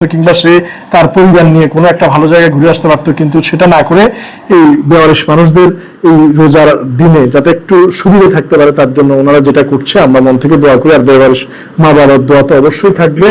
কিংবা সে তার পরিবার নিয়ে কোনো একটা ভালো জায়গায় ঘুরে আসতে পারতো, কিন্তু সেটা না করে এই বেওয়ারিশ মানুষদের এই রোজার দিনে যাতে একটু সুবিধা থাকতে পারে তার জন্য ওনারা যেটা করছে, আমরা মন থেকে দোয়া করি। আর বেওয়ারিশ মা বাবার দোয়া তো অবশ্যই থাকবে।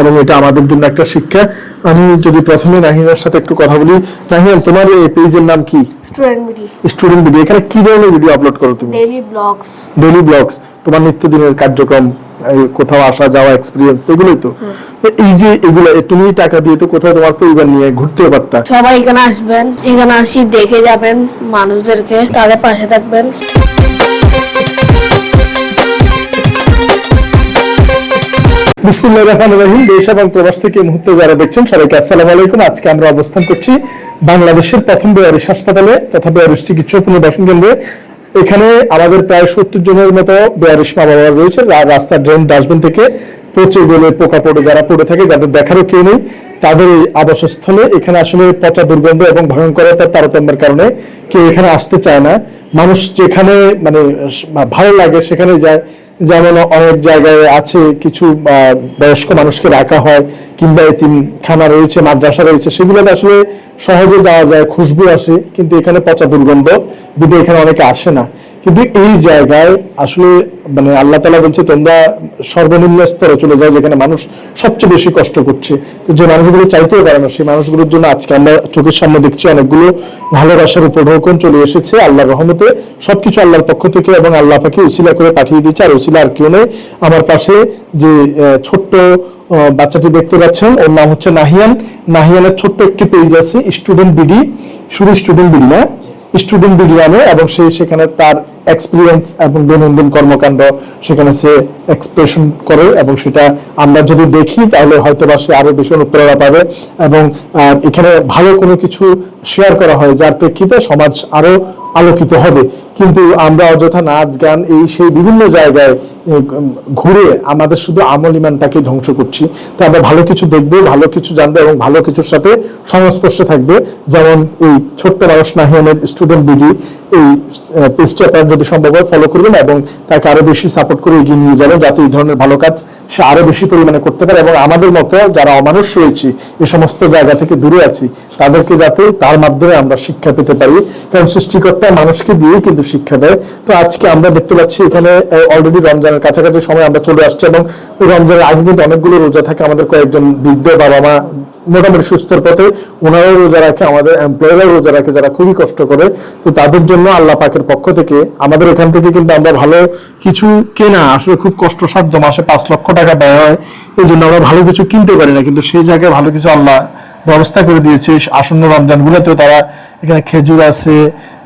এবং এটা আমাদের জন্য একটা শিক্ষা। আমি যদি প্রথমে নাহিনের সাথে একটু কথা বলি। নাহিয়ান তোমার এই পেজের নাম কি? Student BD student video. এখানে কি ধরনের ভিডিও আপলোড করো তুমি? ডেইলি ব্লগস ডেইলি ব্লগস তোমার নিত্যদিনের কার্যক্রম কোথাও আসা যাওয়া এক্সপিরিয়েন্স এগুলোই তো। এই যে এগুলো তুমি টাকা দিয়ে তো কোথাও তোমার পরিবার নিয়ে ঘুরতেও পারতা। সবাই এখানে আসবেন। এখানে আসি দেখে যাবেন মানুষদেরকে তাদের পাশে থাকবেন। যারা আমাদের প্রায় সত্তর জনের মতো বেয়ারিশ মা বাবা রয়েছে। ড্রেন, ডাস্টবিন থেকে পচে পোকা পড়ে যারা পড়ে থাকে, যাদের দেখারও কেউ নেই, তাদের এই আবাসস্থলে। এখানে আসলে পচা দুর্গন্ধ এবং ভয়ঙ্করতার তারতম্যের কারণে কেউ এখানে আসতে চায় না। মানুষ যেখানে মানে ভালো লাগে সেখানে যায়। যেমন অনেক জায়গায় আছে কিছু বয়স্ক মানুষকে রাখা হয়, কিংবা খানা রয়েছে, মাদ্রাসা রয়েছে, সেগুলোতে আসলে সহজে যাওয়া যায়, খুশবু আসে, কিন্তু এখানে পচা দুর্গন্ধ বিধে এখানে অনেকে আসে না। কিন্তু এই জায়গায় আসলে মানে আল্লাহ তালা বলছে, তোমরা সর্বনিম্ন স্তরে চলে যাও যেখানে মানুষ সবচেয়ে বেশি কষ্ট করছে। যে মানুষগুলো চাইতেও পারে না, সেই মানুষগুলোর জন্য আজকে আমরা চোখের সামনে দেখছি অনেকগুলো ভালোবাসার উপঢৌকন চলে এসেছে আল্লাহর রহমতে। সবকিছু আল্লাহর পক্ষ থেকে এবং আল্লাহ পাকে উসিলা করে পাঠিয়ে দিচ্ছে আর উসিলা আর কেউ নেই। আমার পাশে যে ছোট্ট বাচ্চাটি দেখতে পাচ্ছেন, ওর নাম হচ্ছে নাহিয়ান। নাহিয়ানের ছোট্ট একটি পেজ আছে, স্টুডেন্ট বিডি। শুধু স্টুডেন্ট বিডি না স্টুডেন্ট নামে এবং সে সেখানে তার এক্সপিরিয়েন্স এবং দৈনন্দিন কর্মকাণ্ড সেখানে সে এক্সপ্রেশন করে এবং সেটা আমরা যদি দেখি, তাহলে হয়তো বা সে আরও বেশি অনুপ্রেরণা পাবে এবং এখানে ভালো কোনো কিছু শেয়ার করা হয়, যার প্রেক্ষিতে সমাজ আরও আলোকিত হবে। কিন্তু আমরা অযথা নাচ, গান, এই সেই বিভিন্ন জায়গায় ঘুরে আমাদের শুধু আমল ইমানটাকে ধ্বংস করছি। তো আমরা ভালো কিছু দেখব, ভালো কিছু জানব এবং ভালো কিছুর সাথে সংস্পর্শে থাকবে। যেমন এই ছোট্ট মানুষ নাহিয়ানের স্টুডেন্ট বিডি এই পেজটি আপনারা যদি সম্ভব হয় ফলো করবেন এবং তাকে আরও বেশি সাপোর্ট করে এগিয়ে নিয়ে যাবেন যাতে এই ধরনের ভালো কাজ সে আরও বেশি পরিমাণে করতে পারে এবং আমাদের মতো যারা অমানুষ রয়েছে এই সমস্ত জায়গা থেকে দূরে আছি, তাদেরকে যাতে তার মাধ্যমে আমরা শিক্ষা পেতে পারি। কারণ সৃষ্টিকর্তা মানুষকে দিয়ে কিন্তু শিক্ষা দেয়। তো আজকে আমরা দেখতে পাচ্ছি এখানে অলরেডি রমজানের কাছাকাছি সময় আমরা চলে আসছি এবং রমজানের আগে কিন্তু অনেকগুলো রোজা থাকে আমাদের কয়েকজন বৃদ্ধ বাবা মা মোটামুটি সুস্থর পথে ওনারাও রোজা রাখে, আমাদের এমপ্লয়াররাও রোজা রাখে, যারা খুবই কষ্ট করে। তো তাদের জন্য আল্লাহ পাকের পক্ষ থেকে আমাদের এখান থেকে কিন্তু আমরা ভালো কিছু কেনা, আসলে খুব কষ্টসাধ্য, মাসে পাঁচ লক্ষ টাকা ব্যয় হয়, এই জন্য আমরা ভালো কিছু কিনতে পারি না, কিন্তু সেই জায়গায় ভালো কিছু আল্লাহ ব্যবস্থা করে দিয়েছে। আসন্ন রমজান গুলোতেও তারা এখানে খেজুর আছে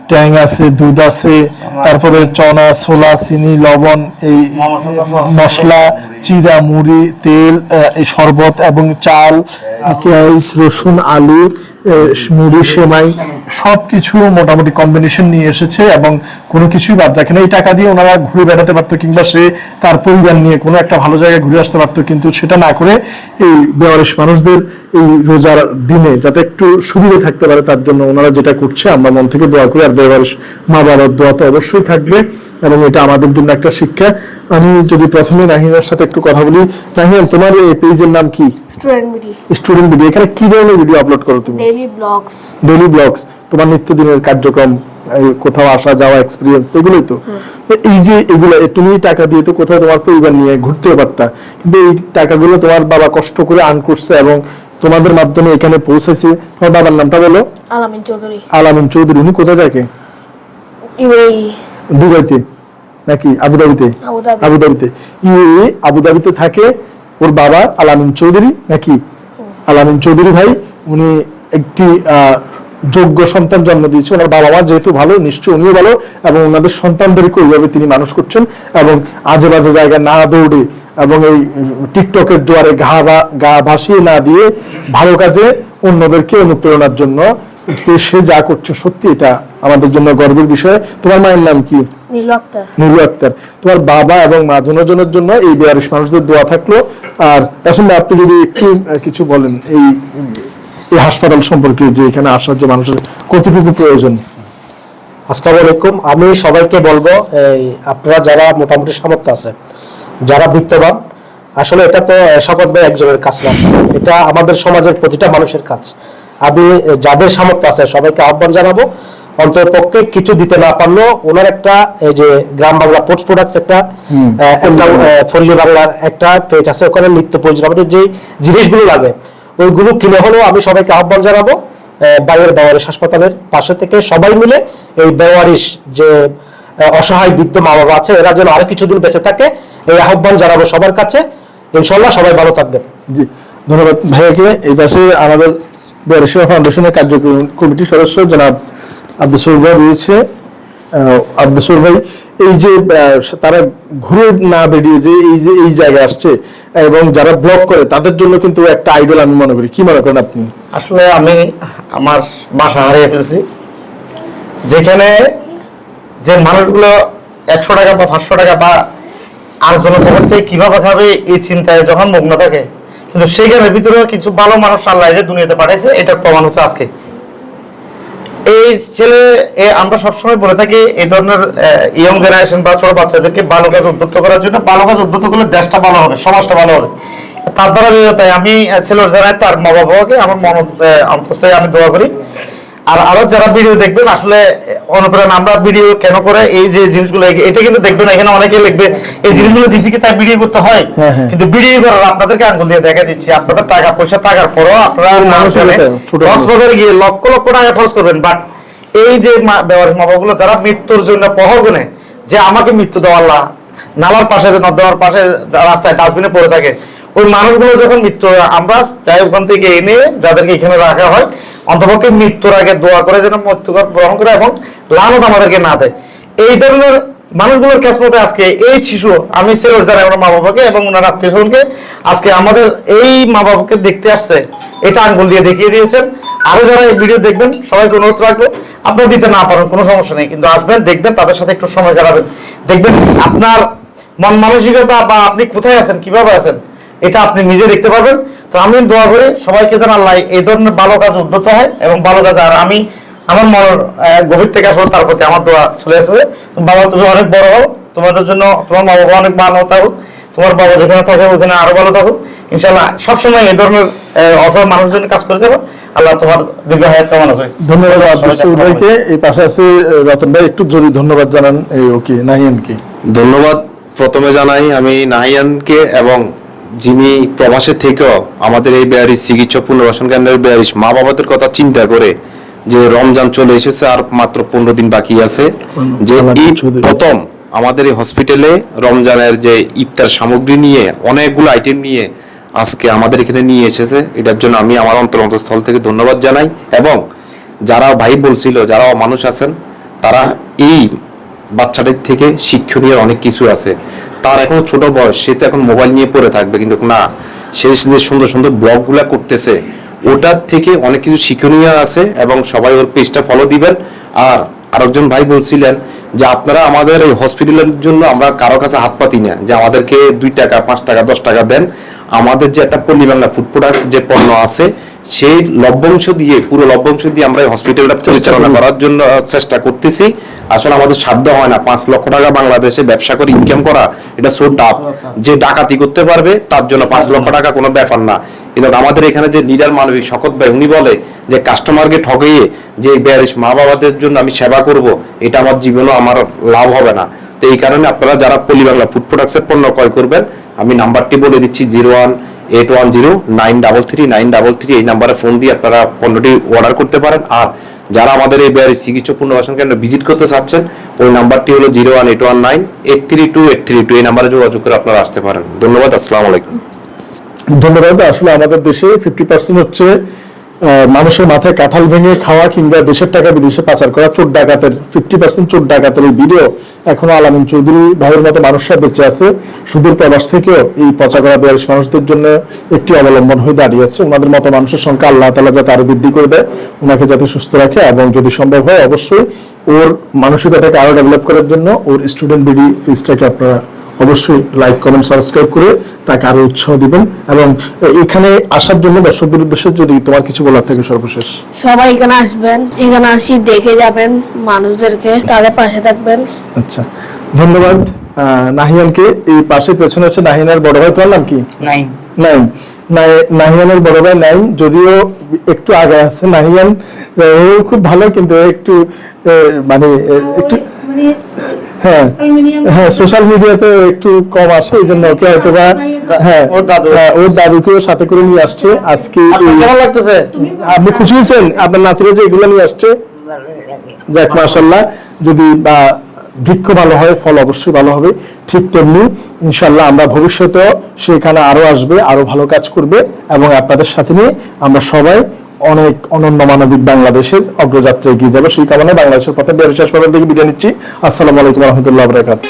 ট্যাং আছে দুধ আছে তারপরে চনা ছোলা চিনি লবণ এই মশলা চিরা মুড়ি তেল শরবত এবং চাল পেঁয়াজ রসুন আলু মুড়ি সেমাই সবকিছু মোটামুটি কম্বিনেশন নিয়ে এসেছে এবং কোনো কিছুই বাদ রাখে না। এই টাকা দিয়ে ওনারা ঘুরে বেড়াতে পারতো কিংবা সে তার পরিবার নিয়ে কোনো একটা ভালো জায়গায় ঘুরে আসতে পারতো কিন্তু সেটা না করে এই বেওয়ারিশ মানুষদের এই রোজার দিনে যাতে একটু সুবিধা থাকতে পারে তার জন্য ওনারা যেটা করছে আমরা মন থেকে দোয়া করি। আর বেওয়ারিশ মা বাবার দোয়া তো অবশ্যই থাকবে। এবং এটা আমাদের জন্য একটা শিক্ষা। আমি যদি প্রথমে নাহিনের সাথে একটু কথা বলি। নাহিয়ান তোমার এই পেজের নাম কি? স্টুডেন্ট বিডি স্টুডেন্ট ভিডিও এখানে কি ধরনের ভিডিও আপলোড করো তুমি? ডেইলি ব্লগস ডেইলি ব্লগস তোমার নিত্যদিনের কার্যক্রম কোথাও আসা যাওয়া এক্সপিরিয়েন্স এগুলোই তো। এই যে এগুলো তুমি টাকা দিয়ে তো কোথাও তোমার পরিবার নিয়ে ঘুরতে পারতা। কিন্তু এই টাকাগুলো তোমার বাবা কষ্ট করে আর্ন করছে এবং তোমাদের মাধ্যমে এখানে পৌঁছেছে। তোমার বাবার নামটা বলো। আলামিন চৌধুরী। আলামিন চৌধুরী। উনি কোথায় থাকে? ইউএই। দুবাইতে? নাকি আবুধাবিতে? আবুধাবি। আবুধাবিতে। ইউএ আবুধাবিতে থাকে ওর বাবা আলামিন চৌধুরী নাকি? আলামিন চৌধুরী ভাই উনি একটি যোগ্য সন্তান জন্ম দিয়েছে। ওনার বাবা মা যেহেতু ভালো নিশ্চয়ই উনিও ভালো এবং ওনাদের সন্তানদেরকে ওইভাবে তিনি মানুষ করছেন এবং আজে বাজে জায়গায় না দৌড়ে এবং এই টিকটকের জোয়ারে ঘা বা- গা ভাসিয়ে না দিয়ে ভালো কাজে অন্যদেরকে অনুপ্রেরণার জন্য সে যা করছে সত্যি এটা আমাদের জন্য গর্বের বিষয়। তোমার মায়ের নাম কি? নীলু আক্তার। তোমার বাবা এবং মা দুজনের জন্য এই বেয়ারিশ মানুষদের দোয়া থাকল। আর আসলে আপনি যদি একটু কিছু বলেন এই এই হাসপাতাল সম্পর্কে যে এখানে আসার যে মানুষের কতটুকু প্রয়োজন? আসসালামু আলাইকুম। আমি সবাইকে বলব এই আপনারা যারা মোটামুটি সামর্থ্য আছে যারা বিত্তবান আসলে এটা তো শপথ ভাই একজনের কাজ না। এটা আমাদের সমাজের প্রতিটা মানুষের কাজ। আমি যাদের সামর্থ্য আছে সবাইকে আহ্বান জানাব। অন্তরপক্ষে কিছু দিতে না পারলেও ওনার একটা এই যে গ্রাম বাংলা পোস্ট প্রোডাক্টস একটা একটা আহ, বাংলার একটা পেজ আছে। ওখানে নিত্য প্রয়োজন। আমাদের যে জিনিসগুলো লাগে ওইগুলো কিনে হলেও আমি সবাইকে আহ্বান জানাব। বাইরের বেওয়ারিশ হাসপাতালের পাশে থেকে সবাই মিলে এই বেওয়ারিশ যে অসহায় বৃদ্ধ মা বাবা আছে এরা যেন আরও কিছুদিন বেঁচে থাকে এই আহ্বান জানাব সবার কাছে। ইনশাল্লাহ সবাই ভালো থাকবেন। জি ধন্যবাদ ভাইয়াকে। এই পাশে আমাদের বেরসিয়া ফাউন্ডেশনের কার্যক্রম কমিটির সদস্য জনাব আব্দুসুর ভাই রয়েছে। আব্দুসুর ভাই, এই যে তারা ঘুরে না বেরিয়ে যে এই যে, এই জায়গায় আসছে এবং যারা ব্লক করে, তাদের জন্য কিন্তু একটা আইডল আমি মনে করি। কি মনে করেন আপনি? আসলে আমি আমার বাসা হারিয়ে ফেলছি। যেখানে যে মানুষগুলো একশো টাকা বা পাঁচশো টাকা বা আর জনগণ থেকে কীভাবে খাবে, এই চিন্তায় যখন মগ্ন থাকে কিন্তু সেই গ্রামের ভিতরে কিছু ভালো মানুষ আল্লাহ যে দুনিয়াতে পাঠাইছে এটা প্রমাণ হচ্ছে আজকে। এই ছেলে আমরা সবসময় বলে থাকি, এই ধরনের ইয়ং জেনারেশন বা ছোট বাচ্চাদেরকে ভালো কাজ উদ্বুদ্ধ করার জন্য ভালো কাজ উদ্বুদ্ধ করলে দেশটা ভালো হবে, সমাজটা ভালো হবে। তার দ্বারা আমি ছেলের জানাই তার মা বাবাকে আমার মন অন্তস্থায় আমি দোয়া করি। আর আরও যারা ভিডিও দেখবেন আসলে অনুপ্রেরণা আমরা ভিডিও কেন করে? এই যে জিনিসগুলো এটা কিন্তু দেখবেন এখানে অনেকে লিখবে এই জিনিসগুলো দিছি কি তাই ভিডিও করতে হয়? হ্যাঁ, হ্যাঁ। কিন্তু ভিডিও করার আপনাদেরকে আঙ্গুল দিয়ে দেখা দিচ্ছি। আপনাদের টাকা পয়সা থাকার পরও আপনারা কক্সবাজারে গিয়ে লক্ষ লক্ষ টাকা খরচ করবেন। বাট এই যে মা- বেওয়ারিশ মা যারা মৃত্যুর জন্য পহর গুনে যে আমাকে মৃত্যু দেওয়া আল্লাহ নালার পাশে নর্দমার পাশে রাস্তায় ডাস্টবিনে পড়ে থাকে ওই মানুষগুলো যখন মৃত্যু আমরা যাই ওখান থেকে এনে যাদেরকে এখানে রাখা হয়, অন্তপক্ষে মৃত্যুর আগে দোয়া করে যেন মৃত্যু গ্রহণ করে এবং লানত আমাদেরকে না দেয়। এই ধরনের মানুষগুলোর কেসমতে আজকে এই শিশু, আমি সেলর জানাই আমার মা বাবাকে এবং ওনার আত্মীয় স্বজনকে, আজকে আমাদের এই মা বাবাকে দেখতে আসছে। এটা আঙ্গুল দিয়ে দেখিয়ে দিয়েছেন। আরও যারা এই ভিডিও দেখবেন, সবাইকে অনুরোধ রাখব, আপনারা দিতে না পারেন, কোনো সমস্যা নেই। কিন্তু আসবেন, দেখবেন, তাদের সাথে একটু সময় কাটাবেন। দেখবেন, আপনার মন মানসিকতা বা আপনি কোথায় আছেন, কীভাবে আছেন এটা আপনি নিজে দেখতে পারবেন। তো আমি দোয়া করি সবাইকে যেন আল্লাহ এই ধরনের ভালো কাজ উদ্যত হয় এবং ভালো কাজ আর আমি আমার মনের আহ, গভীর থেকে আসলে তার প্রতি আমার দোয়া চলে এসেছে। বাবা তুমি অনেক বড় হও। তোমাদের জন্য তোমার মা বাবা অনেক ভালো থাকুক। তোমার বাবা যেখানে থাকে ওখানে আরও ভালো থাকুক। ইনশাল্লাহ সবসময় এই ধরনের আহ, অসহায় মানুষজনের কাজ করে দেবো আল্লাহ তোমার দীর্ঘ হায়াত কেমন হবে ধন্যবাদ ভাইকে। এই পাশে আছে রতন ভাই। একটু জরুরি ধন্যবাদ জানান এই ওকে নাহিয়ানকে। ধন্যবাদ প্রথমে জানাই আমি নাহিয়ানকে এবং যিনি প্রবাসে থেকেও আমাদের এই বেয়ারিশ চিকিৎসা পুনর্বাসন কেন্দ্রের বেয়ারিশ মা বাবাদের কথা চিন্তা করে যে রমজান চলে এসেছে আর মাত্র পনেরো দিন বাকি আছে যে প্রথম আমাদের এই হসপিটালে রমজানের যে ইফতার সামগ্রী নিয়ে অনেকগুলো আইটেম নিয়ে আজকে আমাদের এখানে নিয়ে এসেছে। এটার জন্য আমি আমার অন্তর অন্তঃস্থল থেকে ধন্যবাদ জানাই এবং যারা ভাই বলছিল যারা মানুষ আছেন তারা এই বাচ্চাদের থেকে শিক্ষণীয় অনেক কিছু আছে। তার এখন ছোট বয়স, সে তো এখন মোবাইল নিয়ে পড়ে থাকবে, কিন্তু না, সে যে সুন্দর সুন্দর ব্লগগুলা করতেছে, ওটার থেকে অনেক কিছু শিক্ষণীয় আছে এবং সবাই ওর পেজটা ফলো দিবেন। আর আরেকজন ভাই বলছিলেন যে, আপনারা আমাদের এই হসপিটালের জন্য আমরা কারও কাছে হাত পাতি না, যে আমাদেরকে দুই টাকা, পাঁচ টাকা, দশ টাকা দেন। আমাদের যে একটা পল্লী বাংলা ফুড প্রোডাক্ট যে পণ্য আছে সেই লভ্যাংশ দিয়ে পুরো লভ্যাংশ দিয়ে আমরা হসপিটালটা পরিচালনা করার জন্য চেষ্টা করতেছি। আসলে আমাদের সাধ্য হয় না পাঁচ লক্ষ টাকা বাংলাদেশে ব্যবসা করে ইনকাম করা এটা সো টাফ যে ডাকাতি করতে পারবে তার জন্য পাঁচ লক্ষ টাকা কোনো ব্যাপার না। কিন্তু আমাদের এখানে যে লিডার মানবিক শকত ভাই উনি বলে যে কাস্টমারকে ঠকিয়ে যে ব্যারিস মা বাবাদের জন্য আমি সেবা করব এটা আমার জীবনও আমার লাভ হবে না। তো এই কারণে আপনারা যারা পল্লী বাংলা ফুড প্রোডাক্টসের পণ্য ক্রয় করবেন আমি নাম্বারটি বলে দিচ্ছি zero one eight one zero nine double three nine double three এই নাম্বারে ফোন দিয়ে আপনারা পণ্যটি অর্ডার করতে পারেন। আর যারা আমাদের এই বিহারের চিকিৎসক পুনর্বাসন কেন্দ্র ভিজিট করতে চাচ্ছেন, ওই নাম্বারটি হলো zero one eight one nine eight three two eight three two এই নাম্বারে যোগাযোগ করে আপনারা আসতে পারেন। ধন্যবাদ, আসসালাম আলাইকুম। ধন্যবাদ। আসলে আমাদের দেশে ফিফটি পার্সেন্ট হচ্ছে মানুষের মাথায় কাঁঠাল ভেঙে খাওয়া কিংবা দেশের টাকা বিদেশে পাচার করা, চোর ডাকাতের ফিফটি পার্সেন্ট চোর ডাকাতের এই ভিডিও এখনও আলামিন চৌধুরী ভাইয়ের মতো মানুষরা বেঁচে আছে। সুদূর প্রবাস থেকেও এই পচা করা বেয়ারিশ মানুষদের জন্য একটি অবলম্বন হয়ে দাঁড়িয়েছে ওনাদের মতো মানুষের সংখ্যা আল্লাহ তালা যাতে আরও বৃদ্ধি করে দেয়, ওনাকে যাতে সুস্থ রাখে এবং যদি সম্ভব হয় অবশ্যই ওর মানসিকতাকে আরও ডেভেলপ করার জন্য ওর স্টুডেন্ট বিডি ফিজটাকে আপনারা অবশ্যই লাইক কমেন্ট সাবস্ক্রাইব করে তাকে আরও উৎসাহ দিবেন এবং এখানে আসার জন্য দর্শকদের উদ্দেশ্যে যদি তোমার কিছু বলার থাকে সর্বশেষ। সবাই এখানে আসবেন এখানে আসি দেখে যাবেন মানুষদেরকে তাদের পাশে থাকবেন। আচ্ছা ধন্যবাদ আহ, নাহিয়ানকে। এই পাশে পেছনে হচ্ছে নাহিয়ানের বড় ভাই তোমার নাম কি? নাই নাই নাই- নাহিয়ানের বড় ভাই নাই যদিও একটু আগে আছে নাহিয়ান। খুব ভালো কিন্তু একটু মানে একটু হ্যাঁ হ্যাঁ সোশ্যাল মিডিয়াতে একটু কম আসে এই জন্য ওকে হয়তো বা হ্যাঁ ওর দাদু। হ্যাঁ, ওর দাদুকেও সাথে করে নিয়ে আসছে। আজকে কেমন লাগতেছে? আপনি খুশি হয়েছেন? আপনার নাতিরা যে এগুলো নিয়ে আসছে? যাক মাশাল্লাহ যদি বা বৃক্ষ ভালো হয় ফল অবশ্যই ভালো হবে। ঠিক তেমনি ইনশাল্লাহ আমরা ভবিষ্যতেও সেখানে আরও আসবে আরও ভালো কাজ করবে এবং আপনাদের সাথে নিয়ে আমরা সবাই অনেক অনন্য মানবিক বাংলাদেশের অগ্রযাত্রা এগিয়ে যাবে। সেই কারণে বাংলাদেশের পথে চাষ হাসপাতাল থেকে বিদায় নিচ্ছি। আসসালামু আলাইকুম রহমতুল্লাহ বরাকাত